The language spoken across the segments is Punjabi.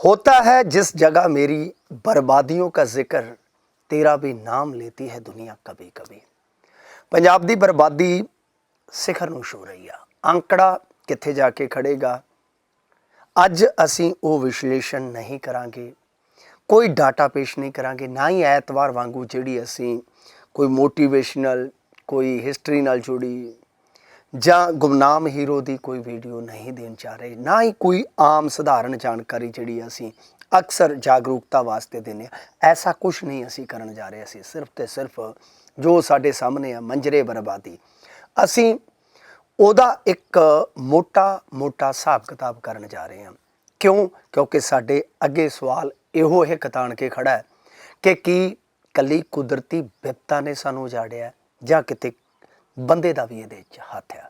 होता है जिस जगह मेरी बर्बादियों का जिक्र तेरा भी नाम लेती है दुनिया कभी कभी ਪੰਜਾਬ ਦੀ ਬਰਬਾਦੀ ਸਿਖਰ ਨੂੰ ਛੂ ਰਹੀ ਆ ਅੰਕੜਾ ਕਿੱਥੇ ਜਾ ਕੇ ਖੜੇਗਾ ਅੱਜ ਅਸੀਂ ਉਹ ਵਿਸ਼ਲੇਸ਼ਣ ਨਹੀਂ ਕਰਾਂਗੇ ਕੋਈ ਡਾਟਾ ਪੇਸ਼ ਨਹੀਂ ਕਰਾਂਗੇ ਨਾ ਹੀ ਐਤਵਾਰ ਵਾਂਗੂ ਜਿਹੜੀ ਅਸੀਂ ਕੋਈ ਮੋਟੀਵੇਸ਼ਨਲ ਕੋਈ ਹਿਸਟਰੀ ਨਾਲ ਜੁੜੀ ਜਾਂ ਗੁਮਨਾਮ ਹੀਰੋ ਦੀ ਕੋਈ ਵੀਡੀਓ ਨਹੀਂ ਦੇਣ ਜਾ ਰਹੇ, ਨਾ ਹੀ ਕੋਈ ਆਮ ਸਧਾਰਨ ਜਾਣਕਾਰੀ ਜਿਹੜੀ ਅਸੀਂ ਅਕਸਰ ਜਾਗਰੂਕਤਾ ਵਾਸਤੇ ਦਿੰਦੇ ਆ ਐਸਾ ਕੁਝ ਨਹੀਂ ਅਸੀਂ ਕਰਨ ਜਾ ਰਹੇ, ਅਸੀਂ ਸਿਰਫ ਤੇ ਸਿਰਫ ਜੋ ਸਾਡੇ ਸਾਹਮਣੇ ਆ, ਮੰਜਰੇ ਬਰਬਾਦੀ। ਅਸੀਂ ਉਹਦਾ ਇੱਕ ਮੋਟਾ ਮੋਟਾ ਹਿਸਾਬ ਕਿਤਾਬ ਕਰਨ ਜਾ ਰਹੇ ਹਾਂ। ਕਿਉਂ? ਕਿਉਂਕਿ ਸਾਡੇ ਅੱਗੇ ਸਵਾਲ ਇਹੋ ਹੈ ਕਤਾਣ ਕੇ ਖੜਾ ਹੈ ਕਿ ਕੀ ਕੱਲੀ ਕੁਦਰਤੀ ਵਿਪਤਾ ਨੇ ਸਾਨੂੰ ਉਜਾੜਿਆ ਜਾਂ ਕਿਤੇ ਬੰਦੇ ਦਾ ਵੀ ਇਹਦੇ ਵਿੱਚ ਹੱਥ ਆ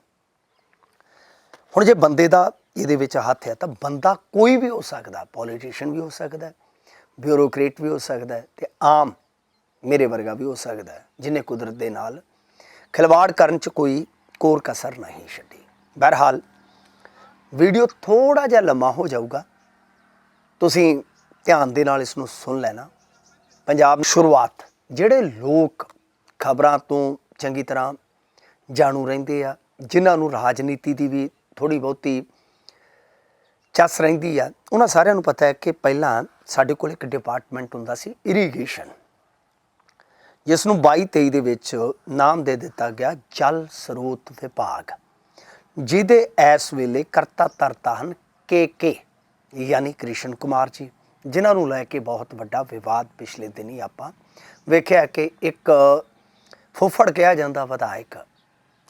ਹੁਣ ਜੇ ਬੰਦੇ ਦਾ ਇਹਦੇ ਵਿੱਚ ਹੱਥ ਹੈ ਤਾਂ ਬੰਦਾ ਕੋਈ ਵੀ ਹੋ ਸਕਦਾ ਪੋਲੀਟੀਸ਼ੀਅਨ ਵੀ ਹੋ ਸਕਦਾ ਹੈ ਬਿਊਰੋਕਰੇਟ ਵੀ ਹੋ ਸਕਦਾ ਹੈ ਤੇ ਆਮ ਮੇਰੇ ਵਰਗਾ ਵੀ ਹੋ ਸਕਦਾ ਹੈ, ਜਿਨੇ ਕੁਦਰਤ ਦੇ ਨਾਲ ਖਿਲਵਾੜ ਕਰਨ ਚ ਕੋਈ ਕੋਰ ਕਸਰ ਨਹੀਂ ਛੱਡੀ। ਬਹਰਹਾਲ ਵੀਡੀਓ ਥੋੜਾ ਜਿਹਾ ਲੰਮਾ ਹੋ ਜਾਊਗਾ। ਤੁਸੀਂ ਧਿਆਨ ਦੇ ਨਾਲ ਇਸ ਨੂੰ ਸੁਣ ਲੈਣਾ। ਪੰਜਾਬ ਸ਼ੁਰੂਆਤ, ਜਿਹੜੇ ਲੋਕ ਖਬਰਾਂ ਤੋਂ ਚੰਗੀ ਤਰ੍ਹਾਂ ਜਾਣੂ ਰਹਿੰਦੇ ਆ, ਜਿਨ੍ਹਾਂ ਨੂੰ ਰਾਜਨੀਤੀ ਦੀ ਵੀ ਥੋੜੀ ਬਹੁਤੀ ਚੱਸ ਰਹਿੰਦੀ ਆ, ਉਹਨਾਂ ਸਾਰਿਆਂ ਨੂੰ ਪਤਾ ਹੈ ਕਿ ਪਹਿਲਾਂ ਸਾਡੇ ਕੋਲ ਇੱਕ ਡਿਪਾਰਟਮੈਂਟ ਹੁੰਦਾ ਸੀ ਇਰੀਗੇਸ਼ਨ ਜਿਸ ਨੂੰ 22 23 ਦੇ ਵਿੱਚ ਨਾਮ ਦੇ ਦਿੱਤਾ ਗਿਆ ਜਲ ਸਰੋਤ ਵਿਭਾਗ। ਜਿਹਦੇ ਇਸ ਵੇਲੇ ਕਰਤਾ ਧਰਤਾ ਹਨ ਕੇ ਕੇ, ਯਾਨੀ ਕ੍ਰਿਸ਼ਨ ਕੁਮਾਰ ਜੀ, ਜਿਨ੍ਹਾਂ ਨੂੰ ਲੈ ਕੇ ਬਹੁਤ ਵੱਡਾ ਵਿਵਾਦ ਪਿਛਲੇ ਦਿਨੀ ਆਪਾਂ ਵੇਖਿਆ ਕਿ ਇੱਕ ਫੁੱਫੜ ਕਿਹਾ ਜਾਂਦਾ, ਵਿਧਾਇਕ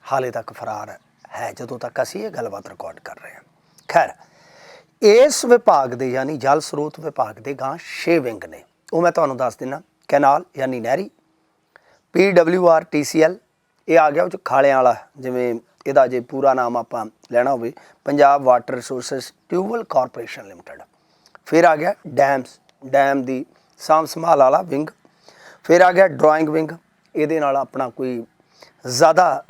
ਹਾਲੇ ਤੱਕ ਫਰਾਰ ਹੈ, ਜਦੋਂ ਤੱਕ ਅਸੀਂ ਇਹ ਗੱਲਬਾਤ ਰਿਕਾਰਡ ਕਰ ਰਹੇ ਹਾਂ। ਖੈਰ, ਇਸ ਵਿਭਾਗ ਦੇ ਯਾਨੀ ਜਲ ਸਰੋਤ ਵਿਭਾਗ ਦੇ ਗਾਂ 6 ਵਿੰਗ ਨੇ। ਉਹ ਮੈਂ ਤੁਹਾਨੂੰ ਦੱਸ ਦਿੰਨਾ, ਕੈਨਾਲ ਯਾਨੀ ਨਹਿਰੀ PWR TCL ਇਹ ਆ ਗਿਆ ਉਹ ਚ ਖਾਲਿਆਂ ਵਾਲਾ, ਜਿਵੇਂ ਇਹਦਾ ਜੇ ਪੂਰਾ ਨਾਮ ਆਪਾਂ ਲੈਣਾ ਹੋਵੇ, Punjab water resources tubewell corporation limited ਫਿਰ ਆ ਗਿਆ ਡੈਮਸ, ਡੈਮ ਦੀ ਸਾਂਭ ਸੰਭਾਲ ਵਾਲਾ ਵਿੰਗ। ਫਿਰ ਆ ਗਿਆ ਡਰਾਇੰਗ ਵਿੰਗ, ਇਹਦੇ ਨਾਲ ਆਪਣਾ ਕੋਈ ਜ਼ਿਆਦਾ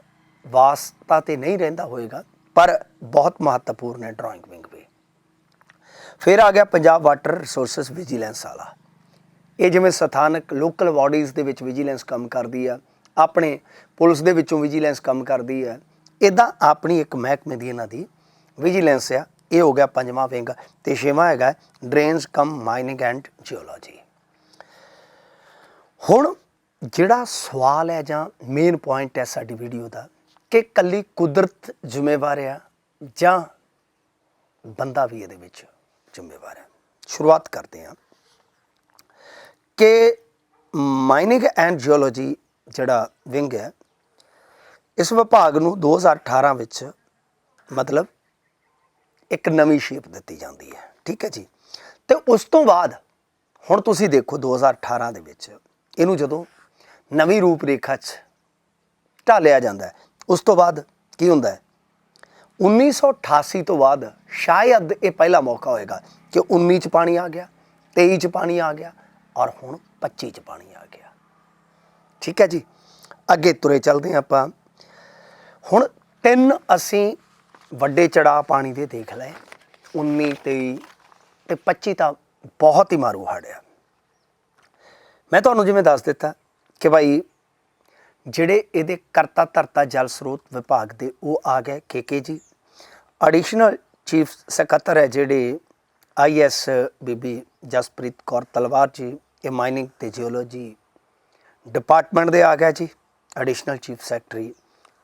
ਵਾਸਤਾ ਤੇ ਨਹੀਂ ਰਹਿੰਦਾ ਹੋਏਗਾ, ਪਰ ਬਹੁਤ ਮਹੱਤਵਪੂਰਨ ਹੈ ਡਰਾਇੰਗ ਵਿੰਗ ਵੀ। ਫਿਰ ਆ ਗਿਆ ਪੰਜਾਬ ਵਾਟਰ ਰਿਸੋਰਸਸ ਵਿਜੀਲੈਂਸ ਵਾਲਾ। ਇਹ ਜਿਵੇਂ ਸਥਾਨਕ ਲੋਕਲ ਬਾਡੀਜ਼ ਦੇ ਵਿੱਚ ਵਿਜੀਲੈਂਸ ਕੰਮ ਕਰਦੀ ਆ, ਆਪਣੇ ਪੁਲਿਸ ਦੇ ਵਿੱਚੋਂ ਵਿਜੀਲੈਂਸ ਕੰਮ ਕਰਦੀ ਆ ਇਦਾਂ ਆਪਣੀ ਇੱਕ ਮਹਿਕਮੇ ਦੀ ਇਹਨਾਂ ਦੀ ਵਿਜੀਲੈਂਸ ਆ। ਇਹ ਹੋ ਗਿਆ ਪੰਜਵਾਂ ਵਿੰਗ ਤੇ ਛੇਵਾਂ ਹੈਗਾ drains cum mining and geology ਹੁਣ ਜਿਹੜਾ ਸਵਾਲ ਹੈ ਜਾਂ ਮੇਨ ਪੁਆਇੰਟ ਹੈ ਸਾਡੀ ਵੀਡੀਓ ਦਾ ਕਿ ਕੱਲੀ ਕੁਦਰਤ ਜ਼ਿੰਮੇਵਾਰ ਆ ਜਾਂ ਬੰਦਾ ਵੀ ਇਹਦੇ ਵਿੱਚ ਜ਼ਿੰਮੇਵਾਰ ਹੈ ਸ਼ੁਰੂਆਤ ਕਰਦੇ ਹਾਂ। ਕਿ ਮਾਈਨਿੰਗ ਐਂਡ ਜੀਓਲੋਜੀ ਜਿਹੜਾ ਵਿੰਗ ਹੈ, ਇਸ ਵਿਭਾਗ ਨੂੰ 2018 ਵਿੱਚ ਮਤਲਬ ਇੱਕ ਨਵੀਂ ਸ਼ੇਪ ਦਿੱਤੀ ਜਾਂਦੀ ਹੈ। ਠੀਕ ਹੈ ਜੀ? ਤੇ ਉਸ ਤੋਂ ਬਾਅਦ ਹੁਣ ਤੁਸੀਂ ਦੇਖੋ 2018 ਦੇ ਵਿੱਚ ਇਹਨੂੰ ਜਦੋਂ ਨਵੀਂ ਰੂਪ ਰੇਖਾ 'ਚ ਢਾਲਿਆ ਜਾਂਦਾ ਹੈ ਉਸ ਤੋਂ ਬਾਅਦ ਕੀ ਹੁੰਦਾ ਹੈ? 1988 ਤੋਂ ਬਾਅਦ ਸ਼ਾਇਦ ਇਹ ਪਹਿਲਾ ਮੌਕਾ ਹੋਏਗਾ ਕਿ 19 ਚ ਪਾਣੀ ਆ ਗਿਆ 23 ਚ ਪਾਣੀ ਆ ਗਿਆ ਔਰ ਹੁਣ 25 ਚ ਪਾਣੀ ਆ ਗਿਆ। ਠੀਕ ਹੈ ਜੀ? ਅੱਗੇ ਤੁਰੇ ਚੱਲਦੇ ਹਾਂ ਆਪਾਂ। ਹੁਣ ਤਿੰਨ ਅਸੀਂ ਵੱਡੇ ਚੜਾ ਪਾਣੀ ਦੇ ਦੇਖ ਲਏ। 19 23 ਤੇ 25 ਤਾਂ ਬਹੁਤ ਹੀ ਮਾਰੂ ਹੜਿਆ ਮੈਂ ਤੁਹਾਨੂੰ ਜਿਵੇਂ ਦੱਸ ਦਿੱਤਾ ਕਿ ਭਾਈ ਜਿਹੜੇ ਇਹਦੇ ਕਰਤਾ ਧਰਤਾ ਜਲ ਸਰੋਤ ਵਿਭਾਗ ਦੇ, ਉਹ ਆ ਗਏ ਕੇਕੇ ਜੀ। ਐਡੀਸ਼ਨਲ ਚੀਫ ਸਕੱਤਰ ਹੈ ਜਿਹੜੇ ਆਈਐਸ ਬੀਬੀ ਜਸਪ੍ਰੀਤ ਕੌਰ ਤਲਵਾਰ ਜੀ, ਇਹ ਮਾਈਨਿੰਗ ਤੇ ਜੀਓਲੋਜੀ ਡਿਪਾਰਟਮੈਂਟ ਦੇ ਆ ਗਿਆ ਜੀ ਐਡੀਸ਼ਨਲ ਚੀਫ ਸੈਕਟਰੀ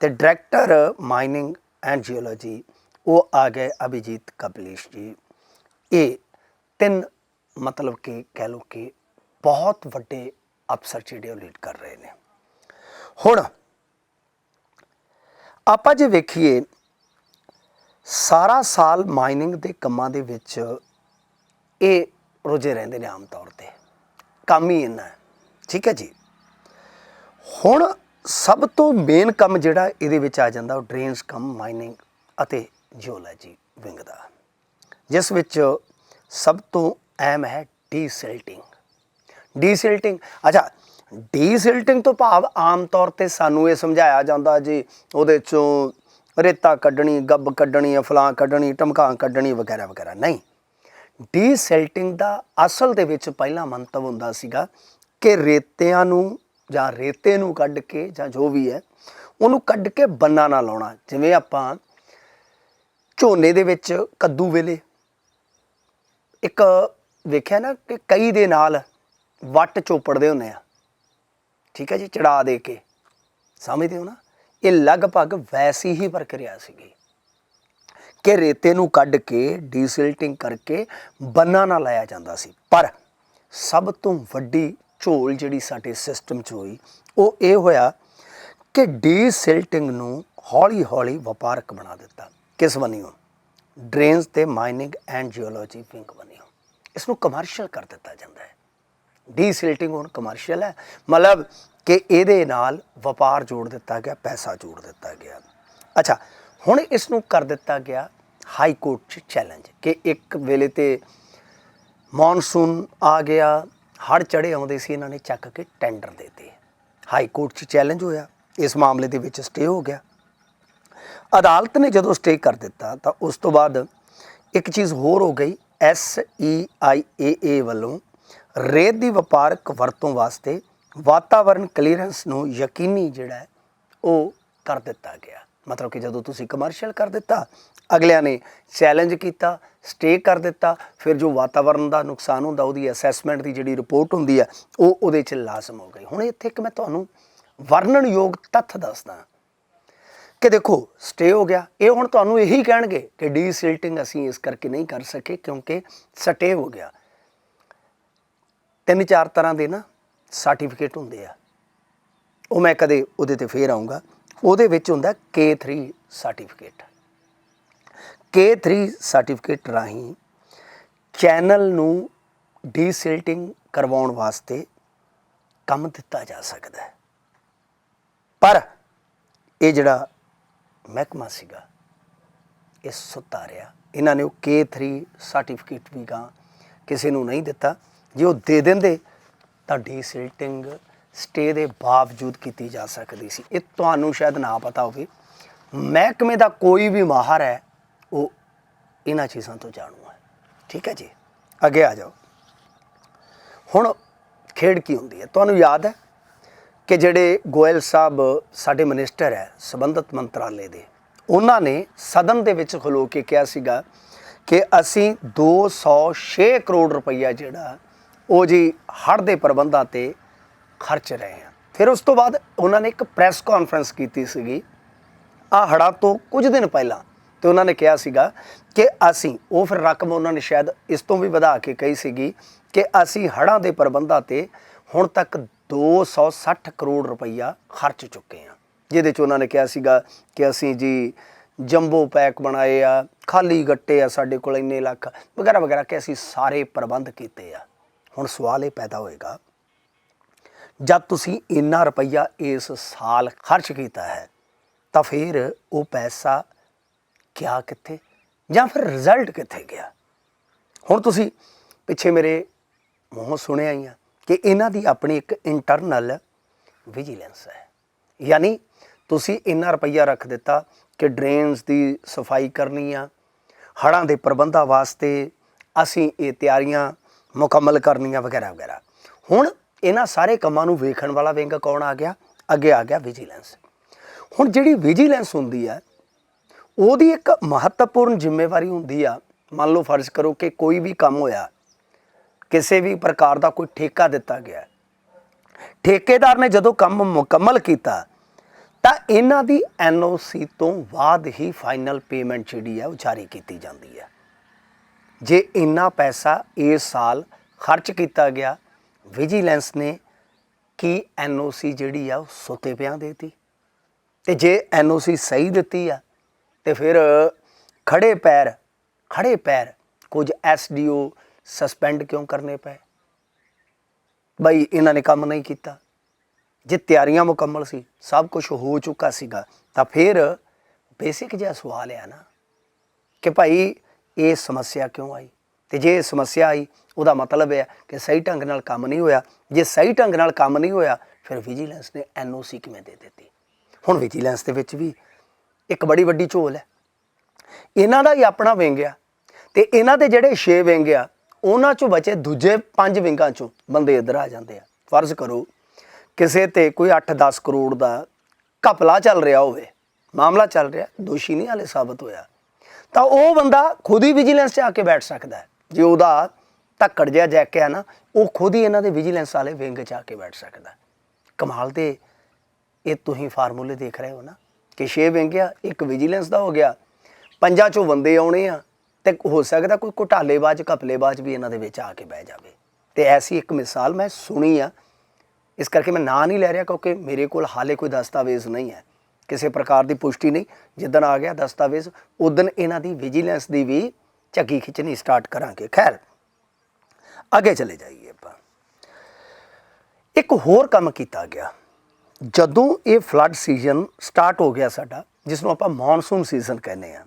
ਤੇ ਡਾਇਰੈਕਟਰ ਮਾਈਨਿੰਗ ਐਂਡ ਜੀਓਲੋਜੀ ਉਹ ਆ ਗਏ ਅਭਿਜੀਤ ਕਪਲੇਸ਼ ਜੀ। ਇਹ ਤਿੰਨ ਮਤਲਬ ਕਿ ਕਹਿ ਲਓ ਕਿ ਬਹੁਤ ਵੱਡੇ ਅਫਸਰ ਜਿਹੜੇ ਉਹ ਲੀਡ ਕਰ ਰਹੇ ਨੇ। ਹੁਣ ਆਪਾਂ ਜੇ ਵੇਖੀਏ, ਸਾਰਾ ਸਾਲ ਮਾਈਨਿੰਗ ਦੇ ਕੰਮਾਂ ਦੇ ਵਿੱਚ ਇਹ ਰੁਝੇ ਰਹਿੰਦੇ ਨੇ ਆਮ ਤੌਰ ਤੇ। ਕੰਮ ਹੀ ਇੰਨਾ ਠੀਕ ਹੈ ਜੀ? ਹੁਣ ਸਭ ਤੋਂ ਮੇਨ ਕੰਮ ਜਿਹੜਾ ਇਹਦੇ ਵਿੱਚ ਆ ਜਾਂਦਾ, ਉਹ ਡਰੇਨਸ ਕੰਮ ਮਾਈਨਿੰਗ ਅਤੇ ਜੀਓਲੋਜੀ ਵਿੰਗ ਦਾ। ਜਿਸ ਵਿੱਚ ਸਭ ਤੋਂ ਅਹਿਮ ਹੈ ਡੀਸਿਲਟਿੰਗ ਡੀਸਿਲਟਿੰਗ ਅੱਛਾ ਡੀਸਿਲਟਿੰਗ ਤੋਂ ਭਾਵ ਆਮ ਤੌਰ ਤੇ ਸਾਨੂੰ ਇਹ ਸਮਝਾਇਆ ਜਾਂਦਾ ਜੀ, ਉਹਦੇ ਚੋਂ ਰੇਤਾ ਕੱਢਣੀ, ਗੱਬ ਕੱਢਣੀ, ਫਲਾਂ ਕੱਢਣੀ, ਟਮਕਾਂ ਕੱਢਣੀ ਵਗੈਰਾ ਵਗੈਰਾ। ਨਹੀਂ। ਡੀਸਿਲਟਿੰਗ ਦਾ ਅਸਲ ਦੇ ਵਿੱਚ ਪਹਿਲਾ ਮੰਤਵ ਹੁੰਦਾ ਸੀਗਾ ਕਿ ਰੇਤਿਆਂ ਨੂੰ ਜਾਂ ਰੇਤੇ ਨੂੰ ਕੱਢ ਕੇ ਜਾਂ ਜੋ ਵੀ ਹੈ, ਉਹਨੂੰ ਕੱਢ ਕੇ ਬੰਨਾ ਨਾ ਲਾਉਣਾ। ਜਿਵੇਂ ਆਪਾਂ ਝੋਨੇ ਦੇ ਵਿੱਚ ਕੱਦੂ ਵੇਲੇ ਇੱਕ ਵੇਖਿਆ ਨਾ ਕਿ ਕਈ ਦੇ ਨਾਲ ਵੱਟ ਚੋਪੜਦੇ ਹੁੰਦੇ ਆ। ਠੀਕ ਹੈ ਜੀ, ਚੜਾ ਦੇ ਕੇ। ਸਮਝਦੇ ਹੋ ਨਾ? ਇਹ ਲਗਭਗ ਵੈਸੀ ਹੀ ਪ੍ਰਕਿਰਿਆ ਸੀਗੀ ਕਿ ਰੇਤੇ ਨੂੰ ਕੱਢ ਕੇ, ਡੀਸਿਲਟਿੰਗ ਕਰਕੇ ਬੰਨਾ ਨਾਲ ਲਾਇਆ ਜਾਂਦਾ ਸੀ। ਪਰ ਸਭ ਤੋਂ ਵੱਡੀ ਝੋਲ ਜਿਹੜੀ ਸਾਡੇ ਸਿਸਟਮ 'ਚ ਹੋਈ, ਉਹ ਇਹ ਹੋਇਆ ਕਿ ਡੀਸਿਲਟਿੰਗ ਨੂੰ ਹੌਲੀ-ਹੌਲੀ ਵਪਾਰਕ ਬਣਾ ਦਿੱਤਾ। ਕਿਸ ਬਣੀਓ ਡਰੇਨਸ ਤੇ ਮਾਈਨਿੰਗ ਐਂਡ ਜੀਓਲੋਜੀ ਵਿੰਗ ਬਣੀਓ ਇਸ ਨੂੰ ਕਮਰਸ਼ੀਅਲ ਕਰ ਦਿੱਤਾ ਜਾਂਦਾ ਹੈ। ਡੀਸਿਲਟਿੰਗ ਹੁਣ ਕਮਰਸ਼ੀਅਲ ਹੈ। ਮਤਲਬ ਕਿ ਇਹਦੇ ਨਾਲ ਵਪਾਰ ਜੋੜ ਦਿੱਤਾ ਗਿਆ, ਪੈਸਾ ਜੋੜ ਦਿੱਤਾ ਗਿਆ। ਅੱਛਾ, ਹੁਣ ਇਸ ਨੂੰ ਕਰ ਦਿੱਤਾ ਗਿਆ ਹਾਈ ਕੋਰਟ 'ਚ ਚੈਲੰਜ ਕਿ ਇੱਕ ਵੇਲੇ ਤੇ ਮੌਨਸੂਨ ਆ ਗਿਆ ਹੜ ਚੜੇ ਆਉਂਦੇ ਸੀ, ਇਹਨਾਂ ਨੇ ਚੱਕ ਕੇ ਟੈਂਡਰ ਦੇਤੇ। ਹਾਈ ਕੋਰਟ 'ਚ ਚੈਲੰਜ ਹੋਇਆ, ਇਸ ਮਾਮਲੇ ਦੇ ਵਿੱਚ ਸਟੇ ਹੋ ਗਿਆ। ਅਦਾਲਤ ਨੇ ਜਦੋਂ ਸਟੇ ਕਰ ਦਿੱਤਾ, ਤਾਂ ਉਸ ਤੋਂ ਬਾਅਦ ਇੱਕ ਚੀਜ਼ ਹੋਰ ਹੋ ਗਈ ਐਸ ਈ ਆਈ ਏ ਏ ਵੱਲੋਂ ਰੇਤ ਦੀ ਵਪਾਰਕ ਵਰਤੋਂ ਵਾਸਤੇ ਵਾਤਾਵਰਣ ਕਲੀਅਰੈਂਸ ਨੂੰ ਯਕੀਨੀ ਜਿਹੜਾ ਉਹ ਕਰ ਦਿੱਤਾ ਗਿਆ। ਮਤਲਬ ਕਿ ਜਦੋਂ ਤੁਸੀਂ ਕਮਰਸ਼ੀਅਲ ਕਰ ਦਿੱਤਾ, ਅਗਲਿਆਂ ਨੇ ਚੈਲੰਜ ਕੀਤਾ ਸਟੇ ਕਰ ਦਿੱਤਾ, ਫਿਰ ਜੋ ਵਾਤਾਵਰਣ ਦਾ ਨੁਕਸਾਨ ਹੁੰਦਾ, ਉਹਦੀ ਅਸੈਸਮੈਂਟ ਦੀ ਜਿਹੜੀ ਰਿਪੋਰਟ ਹੁੰਦੀ ਹੈ, ਉਹ ਉਹਦੇ 'ਚ ਲਾਜ਼ਮ ਹੋ ਗਈ। ਹੁਣ ਇੱਥੇ ਇੱਕ ਮੈਂ ਤੁਹਾਨੂੰ ਵਰਣਨਯੋਗ ਤੱਥ ਦੱਸਦਾ ਕਿ ਦੇਖੋ ਸਟੇ ਹੋ ਗਿਆ। ਇਹ ਹੁਣ ਤੁਹਾਨੂੰ ਇਹੀ ਕਹਿਣਗੇ ਕਿ ਡੀਸਿਲਟਿੰਗ ਅਸੀਂ ਇਸ ਕਰਕੇ ਨਹੀਂ ਕਰ ਸਕੇ, ਕਿਉਂਕਿ ਸਟੇ ਹੋ ਗਿਆ। ਤਿੰਨ ਚਾਰ ਤਰ੍ਹਾਂ ਦੇ ਨਾ ਸਰਟੀਫਿਕੇਟ ਹੁੰਦੇ ਆ। ਉਹ ਮੈਂ ਕਦੇ ਉਹਦੇ ਤੇ ਫੇਰ ਆਉਂਗਾ ਉਹਦੇ ਵਿੱਚ ਹੁੰਦਾ K3 ਸਰਟੀਫਿਕੇਟ K3 ਸਰਟੀਫਿਕੇਟ ਰਾਹੀਂ ਚੈਨਲ ਨੂੰ ਡੀਸਿਲਟਿੰਗ ਕਰਵਾਉਣ ਵਾਸਤੇ ਕੰਮ ਦਿੱਤਾ ਜਾ ਸਕਦਾ ਹੈ। ਪਰ ਇਹ ਜਿਹੜਾ ਮਹਿਕਮਾ ਸੀਗਾ, ਇਹ ਸੁੱਤਾ ਰਿਹਾ। ਇਹਨਾਂ ਨੇ ਉਹ K3 ਸਰਟੀਫਿਕੇਟ ਵੀ ਗਾ ਕਿਸੇ ਨੂੰ ਨਹੀਂ ਦਿੱਤਾ। ਜੇ ਉਹ ਦੇ ਦਿੰਦੇ, ਤਾਂ ਡੀਸਿਲਟਿੰਗ ਸਟੇ ਦੇ ਬਾਵਜੂਦ ਕੀਤੀ ਜਾ ਸਕਦੀ ਸੀ। ਇਹ ਤੁਹਾਨੂੰ ਸ਼ਾਇਦ ਨਾ ਪਤਾ ਹੋਵੇ। ਮਹਿਕਮੇ ਦਾ ਕੋਈ ਵੀ ਮਾਹਰ ਹੈ, ਉਹ ਇਹਨਾਂ ਚੀਜ਼ਾਂ ਤੋਂ ਜਾਣੂ ਹੈ। ਠੀਕ ਹੈ ਜੀ? ਅੱਗੇ ਆ ਜਾਓ। ਹੁਣ ਖੇਡ ਕੀ ਹੁੰਦੀ ਹੈ? ਤੁਹਾਨੂੰ ਯਾਦ ਹੈ ਕਿ ਜਿਹੜੇ ਗੋਇਲ ਸਾਹਿਬ ਸਾਡੇ ਮਿਨਿਸਟਰ ਹੈ, ਸਬੰਧਤ ਮੰਤਰਾਲੇ ਦੇ, ਉਹਨਾਂ ਨੇ ਸਦਨ ਦੇ ਵਿੱਚ ਖਲੋ ਕੇ ਕਿਹਾ ਸੀਗਾ ਕਿ ਅਸੀਂ 206 ਕਰੋੜ ਰੁਪਈਆ ਜਿਹੜਾ ਉਹ ਜੀ ਹੜ੍ਹ ਦੇ ਪ੍ਰਬੰਧਾਂ ਤੇ ਖਰਚ ਰਹੇ ਹਾਂ ਫਿਰ ਉਸ ਤੋਂ ਬਾਅਦ ਉਹਨਾਂ ਨੇ ਇੱਕ ਪ੍ਰੈਸ ਕਾਨਫਰੰਸ ਕੀਤੀ ਸੀਗੀ। ਆ ਹੜ੍ਹਾਂ ਤੋਂ ਕੁਝ ਦਿਨ ਪਹਿਲਾਂ ਤੇ ਉਹਨਾਂ ਨੇ ਕਿਹਾ ਸੀਗਾ ਕਿ ਅਸੀਂ, ਉਹ ਫਿਰ ਰਕਮ ਉਹਨਾਂ ਨੇ ਸ਼ਾਇਦ ਇਸ ਤੋਂ ਵੀ ਵਧਾ ਕੇ ਕਹੀ ਸੀਗੀ ਕਿ ਅਸੀਂ ਹੜ੍ਹਾਂ ਦੇ ਪ੍ਰਬੰਧਾਂ ਤੇ ਹੁਣ ਤੱਕ 260 ਕਰੋੜ ਰੁਪਈਆ ਖਰਚ ਚੁੱਕੇ ਹਾਂ। ਜਿਹਦੇ ਚ ਉਹਨਾਂ ਨੇ ਕਿਹਾ ਸੀਗਾ ਕਿ ਅਸੀਂ ਜੀ ਜੰਬੋ ਪੈਕ ਬਣਾਏ ਆ, ਖਾਲੀ ਗੱਟੇ ਆ ਸਾਡੇ ਕੋਲ ਇੰਨੇ ਲੱਖ ਵਗੈਰਾ ਵਗੈਰਾ ਕਿ ਅਸੀਂ ਸਾਰੇ ਪ੍ਰਬੰਧ ਕੀਤੇ ਆ। ਹੁਣ ਸਵਾਲ ਇਹ ਪੈਦਾ ਹੋਏਗਾ, ਜਦ ਤੁਸੀਂ ਇੰਨਾ ਰੁਪਈਆ ਇਸ ਸਾਲ ਖਰਚ ਕੀਤਾ ਹੈ, ਤਾਂ ਫਿਰ ਉਹ ਪੈਸਾ ਕਿਆ ਕਿੱਥੇ? ਜਾਂ ਫਿਰ ਰਿਜ਼ਲਟ ਕਿੱਥੇ ਗਿਆ? ਹੁਣ ਤੁਸੀਂ ਪਿੱਛੇ ਮੇਰੇ ਮੂੰਹੋਂ ਸੁਣਿਆ ਹੀ ਆ ਕਿ ਇਹਨਾਂ ਦੀ ਆਪਣੀ ਇੱਕ ਇੰਟਰਨਲ ਵਿਜੀਲੈਂਸ ਹੈ। ਯਾਨੀ ਤੁਸੀਂ ਇੰਨਾ ਰੁਪਈਆ ਰੱਖ ਦਿੱਤਾ ਕਿ ਡਰੇਨਸ ਦੀ ਸਫ਼ਾਈ ਕਰਨੀ ਆ, ਹੜ੍ਹਾਂ ਦੇ ਪ੍ਰਬੰਧਾਂ ਵਾਸਤੇ ਅਸੀਂ ਇਹ ਤਿਆਰੀਆਂ ਮੁਕੰਮਲ ਕਰਨੀਆਂ ਵਗੈਰਾ ਵਗੈਰਾ। ਹੁਣ ਇਹਨਾਂ ਸਾਰੇ ਕੰਮਾਂ ਨੂੰ ਵੇਖਣ ਵਾਲਾ ਵਿੰਗ ਕੌਣ ਆ ਗਿਆ? ਅੱਗੇ ਆ ਗਿਆ ਵਿਜੀਲੈਂਸ। ਹੁਣ ਜਿਹੜੀ ਵਿਜੀਲੈਂਸ ਹੁੰਦੀ ਹੈ ਉਹਦੀ ਇੱਕ ਮਹੱਤਵਪੂਰਨ ਜ਼ਿੰਮੇਵਾਰੀ ਹੁੰਦੀ ਆ, ਮੰਨ ਲਓ ਫਰਜ਼ ਕਰੋ ਕਿ ਕੋਈ ਵੀ ਕੰਮ ਹੋਇਆ, ਕਿਸੇ ਵੀ ਪ੍ਰਕਾਰ ਦਾ ਕੋਈ ਠੇਕਾ ਦਿੱਤਾ ਗਿਆ। ਠੇਕੇਦਾਰ ਨੇ ਜਦੋਂ ਕੰਮ ਮੁਕੰਮਲ ਕੀਤਾ, ਤਾਂ ਇਹਨਾਂ ਦੀ ਐਨਓਸੀ ਤੋਂ ਬਾਅਦ ਹੀ ਫਾਈਨਲ ਪੇਮੈਂਟ ਜਿਹੜੀ ਹੈ ਉਹ ਜਾਰੀ ਕੀਤੀ ਜਾਂਦੀ ਹੈ ਜੇ ਇੰਨਾ ਪੈਸਾ ਇਸ ਸਾਲ ਖਰਚ ਕੀਤਾ ਗਿਆ ਵਿਜੀਲੈਂਸ ਨੇ ਕੀ ਐਨਓਸੀ ਜਿਹੜੀ ਆ ਉਹ ਸੁੱਤੇ ਪਿਆਂ ਦੇਤੀ? ਤੇ ਜੇ ਐਨਓਸੀ ਸਹੀ ਦਿੱਤੀ ਆ, ਤੇ ਫਿਰ ਖੜੇ ਪੈਰ ਖੜੇ ਪੈਰ ਕੁਝ ਐਸਡੀਓ ਸਸਪੈਂਡ ਕਿਉਂ ਕਰਨੇ ਪਏ? ਬਈ ਇਹਨਾਂ ਨੇ ਕੰਮ ਨਹੀਂ ਕੀਤਾ। ਜੇ ਤਿਆਰੀਆਂ ਮੁਕੰਮਲ ਸੀ, ਸਭ ਕੁਝ ਹੋ ਚੁੱਕਾ ਸੀਗਾ, ਤਾਂ ਫਿਰ ਬੇਸਿਕ ਜਿਹਾ ਸਵਾਲ ਆ ਨਾ ਕਿ ਭਾਈ ਇਹ ਸਮੱਸਿਆ ਕਿਉਂ ਆਈ? ਤੇ ਜੇ ਇਹ ਸਮੱਸਿਆ ਆਈ, ਉਹਦਾ ਮਤਲਬ ਹੈ ਕਿ ਸਹੀ ਢੰਗ ਨਾਲ ਕੰਮ ਨਹੀਂ ਹੋਇਆ। ਜੇ ਸਹੀ ਢੰਗ ਨਾਲ ਕੰਮ ਨਹੀਂ ਹੋਇਆ, ਫਿਰ ਵਿਜੀਲੈਂਸ ਨੇ ਐਨਓਸੀ ਕਿਵੇਂ ਦੇ ਦਿੱਤੀ? ਹੁਣ ਵਿਜੀਲੈਂਸ ਦੇ ਵਿੱਚ ਵੀ ਇੱਕ ਬੜੀ ਵੱਡੀ ਝੋਲ ਹੈ। ਇਹਨਾਂ ਦਾ ਹੀ ਆਪਣਾ ਵਿੰਗ ਆ। ਤੇ ਇਹਨਾਂ ਦੇ ਜਿਹੜੇ 6 ਵਿੰਗ ਆ, ਉਹਨਾਂ ਚੋਂ ਬਚੇ ਦੂਜੇ 5 ਵਿੰਗਾਂ ਚੋਂ ਬੰਦੇ ਇੱਧਰ ਆ ਜਾਂਦੇ ਆ। ਫਰਜ਼ ਕਰੋ, ਕਿਸੇ ਤੇ ਕੋਈ 8-10 ਕਰੋੜ ਦਾ ਘਪਲਾ ਚੱਲ ਰਿਹਾ ਹੋਵੇ, ਮਾਮਲਾ ਚੱਲ ਰਿਹਾ, ਦੋਸ਼ੀ ਨਹੀਂ ਹਾਲੇ ਸਾਬਤ ਹੋਇਆ। ਤਾਂ ਉਹ ਬੰਦਾ ਖੁਦ ਹੀ ਵਿਜੀਲੈਂਸ 'ਚ ਆ ਕੇ ਬੈਠ ਸਕਦਾ ਹੈ। ਜੇ ਉਹਦਾ ਧੱਕੜ ਜਿਹਾ ਜੈਕ ਹੈ ਨਾ, ਉਹ ਖੁਦ ਹੀ ਇਹਨਾਂ ਦੇ ਵਿਜੀਲੈਂਸ ਵਾਲੇ ਵਿੰਗ 'ਚ ਆ ਕੇ ਬੈਠ ਸਕਦਾ ਕਮਾਲ ਦੇ ਇਹ ਤੁਸੀਂ ਫਾਰਮੂਲੇ ਦੇਖ ਰਹੇ ਹੋ ਨਾ ਕਿ ਛੇ ਵਿੰਗ ਆ, ਇੱਕ ਵਿਜੀਲੈਂਸ ਦਾ ਹੋ ਗਿਆ। ਪੰਜਾਂ ਚੋਂ ਬੰਦੇ ਆਉਣੇ ਆ ਤੇ ਹੋ ਸਕਦਾ ਕੋਈ ਘੁਟਾਲੇਬਾਜ਼, ਘਪਲੇਬਾਜ਼ ਵੀ ਇਹਨਾਂ ਦੇ ਵਿੱਚ ਆ ਕੇ ਬਹਿ ਜਾਵੇ। ਤੇ ਐਸੀ ਇੱਕ ਮਿਸਾਲ ਮੈਂ ਸੁਣੀ ਆ। ਇਸ ਕਰਕੇ ਮੈਂ ਨਾਂ ਨਹੀਂ ਲੈ ਰਿਹਾ ਕਿਉਂਕਿ ਮੇਰੇ ਕੋਲ ਹਾਲੇ ਕੋਈ ਦਸਤਾਵੇਜ਼ ਨਹੀਂ ਹੈ। ਕਿਸੇ ਪ੍ਰਕਾਰ ਦੀ ਪੁਸ਼ਟੀ ਨਹੀਂ। ਜਿੱਦਣ ਆ ਗਿਆ ਦਸਤਾਵੇਜ਼ ਉਦੋਂ ਇਹਨਾਂ ਦੀ ਵਿਜੀਲੈਂਸ ਦੀ ਵੀ ਝੱਗੀ ਖਿੱਚਣੀ ਸਟਾਰਟ ਕਰਾਂਗੇ। ਖੈਰ, ਅੱਗੇ ਚਲੇ ਜਾਈਏ ਆਪਾਂ। ਇੱਕ ਹੋਰ ਕੰਮ ਕੀਤਾ ਗਿਆ। ਜਦੋਂ ਇਹ ਫਲੱਡ ਸੀਜ਼ਨ ਸਟਾਰਟ ਹੋ ਗਿਆ ਸਾਡਾ ਜਿਸ ਨੂੰ ਆਪਾਂ ਮੌਨਸੂਨ ਸੀਜ਼ਨ ਕਹਿੰਦੇ ਆ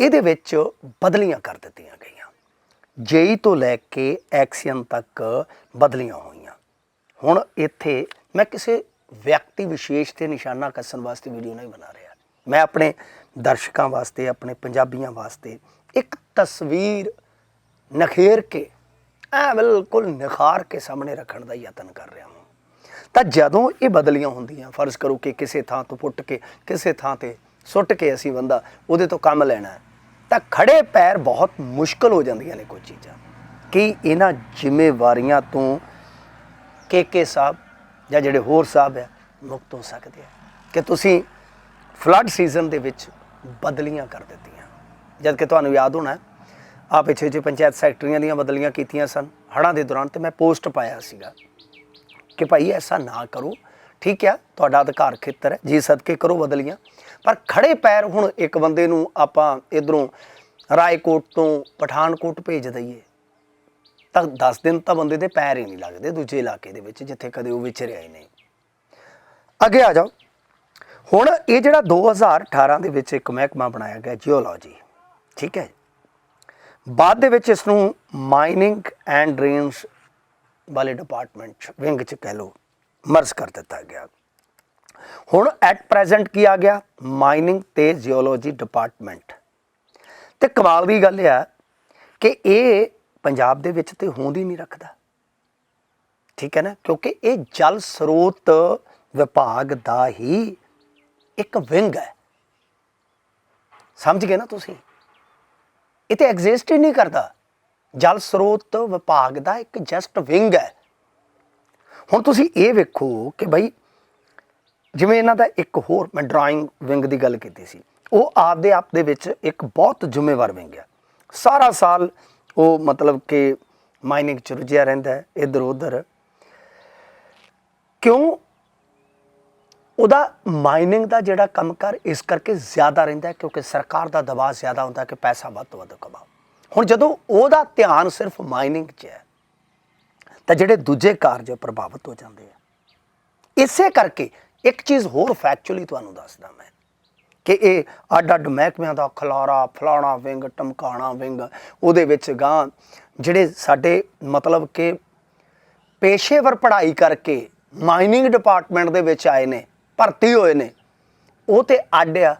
ਇਹਦੇ ਵਿੱਚ ਬਦਲੀਆਂ ਕਰ ਦਿੱਤੀਆਂ ਗਈਆਂ। ਜੇਈ ਤੋਂ ਲੈ ਕੇ ਐਕਸੀਅਨ ਤੱਕ ਬਦਲੀਆਂ ਹੋਈਆਂ। ਹੁਣ ਇੱਥੇ ਮੈਂ ਕਿਸੇ ਵਿਅਕਤੀ ਵਿਸ਼ੇਸ਼ ਤੇ ਨਿਸ਼ਾਨਾ ਕੱਸਣ ਵਾਸਤੇ ਵੀਡੀਓ ਨਹੀਂ ਬਣਾ ਰਿਹਾ। ਮੈਂ ਆਪਣੇ ਦਰਸ਼ਕਾਂ ਵਾਸਤੇ, ਆਪਣੇ ਪੰਜਾਬੀਆਂ ਵਾਸਤੇ ਇੱਕ ਤਸਵੀਰ ਨਖੇਰ ਕੇ, ਐ ਬਿਲਕੁਲ ਨਿਖਾਰ ਕੇ ਸਾਹਮਣੇ ਰੱਖਣ ਦਾ ਯਤਨ ਕਰ ਰਿਹਾ ਹਾਂ। ਤਾਂ ਜਦੋਂ ਇਹ ਬਦਲੀਆਂ ਹੁੰਦੀਆਂ, ਫਰਜ਼ ਕਰੋ ਕਿ ਕਿਸੇ ਥਾਂ ਤੋਂ ਪੁੱਟ ਕੇ, ਕਿਸੇ ਥਾਂ ਤੇ ਸੁੱਟ ਕੇ ਅਸੀਂ ਬੰਦਾ ਉਹਦੇ ਤੋਂ ਕੰਮ ਲੈਣਾ ਤਾਂ ਖੜੇ ਪੈਰ ਬਹੁਤ ਮੁਸ਼ਕਲ ਹੋ ਜਾਂਦੀਆਂ ਨੇ ਕੋਈ ਚੀਜ਼ਾਂ। ਕਿ ਇਹਨਾਂ ਜ਼ਿੰਮੇਵਾਰੀਆਂ ਤੋਂ ਕੇ ਸਾਹਿਬ ਜਾਂ ਜਿਹੜੇ ਹੋਰ ਸਾਹਿਬ ਹੈ, ਮੁਕਤ ਹੋ ਸਕਦੇ ਆ। ਕਿ ਤੁਸੀਂ ਫਲੱਡ ਸੀਜ਼ਨ ਦੇ ਵਿੱਚ ਬਦਲੀਆਂ ਕਰ ਦਿੱਤੀਆਂ। ਜਦ ਕਿ ਤੁਹਾਨੂੰ ਯਾਦ ਹੋਣਾ ਆ ਪਿੱਛੇ ਜੇ ਪੰਚਾਇਤ ਸੈਕਟਰੀਆਂ ਦੀਆਂ ਬਦਲੀਆਂ ਕੀਤੀਆਂ ਸਨ, ਹੜ੍ਹਾਂ ਦੇ ਦੌਰਾਨ ਤੇ ਮੈਂ ਪੋਸਟ ਪਾਇਆ ਸੀਗਾ ਕਿ ਭਾਈ ਐਸਾ ਨਾ ਕਰੋ। ਠੀਕ ਹੈ ਤੁਹਾਡਾ ਅਧਿਕਾਰ ਖੇਤਰ ਹੈ, ਜੀ ਸਦਕੇ ਕਰੋ ਬਦਲੀਆਂ। ਪਰ ਖੜੇ ਪੈਰ ਹੁਣ ਇੱਕ ਬੰਦੇ ਨੂੰ ਆਪਾਂ ਇਧਰੋਂ ਰਾਏਕੋਟ ਤੋਂ ਪਠਾਨਕੋਟ ਭੇਜ ਦਈਏ। ਤਾਂ 10 ਦਿਨ ਤਾਂ ਬੰਦੇ ਦੇ ਪੈਰ ਹੀ ਨਹੀਂ ਲੱਗਦੇ ਦੂਜੇ ਇਲਾਕੇ ਦੇ ਵਿੱਚ ਜਿੱਥੇ ਕਦੇ ਉਹ ਵਿਚਰਿਆ ਹੀ ਨਹੀਂ ਅੱਗੇ ਆ ਜਾਓ। ਹੁਣ ਇਹ ਜਿਹੜਾ 2018 ਦੇ ਵਿੱਚ ਇੱਕ ਮਹਿਕਮਾ ਬਣਾਇਆ ਗਿਆ ਜੀਓਲੋਜੀ ਠੀਕ ਹੈ ਬਾਅਦ ਦੇ ਵਿੱਚ ਇਸ ਨੂੰ ਮਾਈਨਿੰਗ ਐਂਡ ਡਰੇਨਸ ਵਾਲੇ ਡਿਪਾਰਟਮੈਂਟ ਵਿੰਗ ਚ ਕਹਿ ਲਓ ਮਰਜ ਕਰ ਦਿੱਤਾ ਗਿਆ। ਹੁਣ ਐਟ ਪ੍ਰੈਜ਼ੈਂਟ ਕੀ ਆ ਗਿਆ? ਮਾਈਨਿੰਗ ਤੇ ਜੀਓਲੋਜੀ ਡਿਪਾਰਟਮੈਂਟ ਤੇ ਕਮਾਲ ਦੀ ਗੱਲ ਆ ਕਿ ਇਹ ਪੰਜਾਬ ਦੇ ਵਿੱਚ ਤੇ ਹੋਂਦ ਹੀ ਨਹੀਂ ਰੱਖਦਾ। ਠੀਕ ਹੈ ਨਾ? ਕਿਉਂਕਿ ਇਹ ਜਲ ਸਰੋਤ ਵਿਭਾਗ ਦਾ ਹੀ ਇੱਕ ਵਿੰਗ ਹੈ। ਸਮਝ ਗਏ ਨਾ ਤੁਸੀਂ? ਇਹ ਤੇ ਐਗਜ਼ਿਸਟ ਹੀ ਨਹੀਂ ਕਰਦਾ। ਜਲ ਸਰੋਤ ਵਿਭਾਗ ਦਾ ਇੱਕ ਜਸਟ ਵਿੰਗ ਹੈ। ਹੁਣ ਤੁਸੀਂ ਇਹ ਵੇਖੋ ਕਿ ਭਾਈ ਜਿਵੇਂ ਇਹਨਾਂ ਦਾ ਇੱਕ ਹੋਰ ਮੈਂ ਡਰਾਇੰਗ ਵਿੰਗ ਦੀ ਗੱਲ ਕੀਤੀ ਸੀ। ਉਹ ਆਪਦੇ ਆਪ ਦੇ ਵਿੱਚ ਇੱਕ ਬਹੁਤ ਜ਼ਿੰਮੇਵਾਰ ਵਿੰਗ ਹੈ। ਸਾਰਾ ਸਾਲ ਉਹ ਮਤਲਬ ਕਿ ਮਾਈਨਿੰਗ ਚ ਰੁੱਝਿਆ ਰਹਿੰਦਾ ਹੈ, ਇੱਧਰ ਉੱਧਰ। ਕਿਉਂ? ਉਹਦਾ ਮਾਈਨਿੰਗ ਦਾ ਜਿਹੜਾ ਕੰਮਕਾਰ ਇਸ ਕਰਕੇ ਜ਼ਿਆਦਾ ਰਹਿੰਦਾ ਕਿਉਂਕਿ ਸਰਕਾਰ ਦਾ ਦਬਾਅ ਜ਼ਿਆਦਾ ਹੁੰਦਾ ਕਿ ਪੈਸਾ ਵੱਧ ਤੋਂ ਵੱਧ ਕਮਾਓ। ਹੁਣ ਜਦੋਂ ਉਹਦਾ ਧਿਆਨ ਸਿਰਫ ਮਾਈਨਿੰਗ 'ਚ ਹੈ, ਤਾਂ ਜਿਹੜੇ ਦੂਜੇ ਕਾਰਜ ਪ੍ਰਭਾਵਿਤ ਹੋ ਜਾਂਦੇ ਆ। ਇਸੇ ਕਰਕੇ ਇੱਕ ਚੀਜ਼ ਹੋਰ ਫੈਕਚੁਅਲੀ ਤੁਹਾਨੂੰ ਦੱਸਦਾ ਮੈਂ। ਕਿ ਇਹ ਅੱਡ ਅੱਡ ਮਹਿਕਮਿਆਂ ਦਾ ਖਲਾਰਾ, ਫਲਾਣਾ ਵਿੰਗ, ਟਮਕਾਣਾ ਵਿੰਗ, ਉਹਦੇ ਵਿੱਚ ਗਾਂ ਜਿਹੜੇ ਸਾਡੇ ਮਤਲਬ ਕਿ ਪੇਸ਼ੇਵਰ ਪੜ੍ਹਾਈ ਕਰਕੇ ਮਾਈਨਿੰਗ ਡਿਪਾਰਟਮੈਂਟ ਦੇ ਵਿੱਚ ਆਏ ਨੇ, ਭਰਤੀ ਹੋਏ ਨੇ, ਉਹ ਤੇ ਅੱਡ ਆ।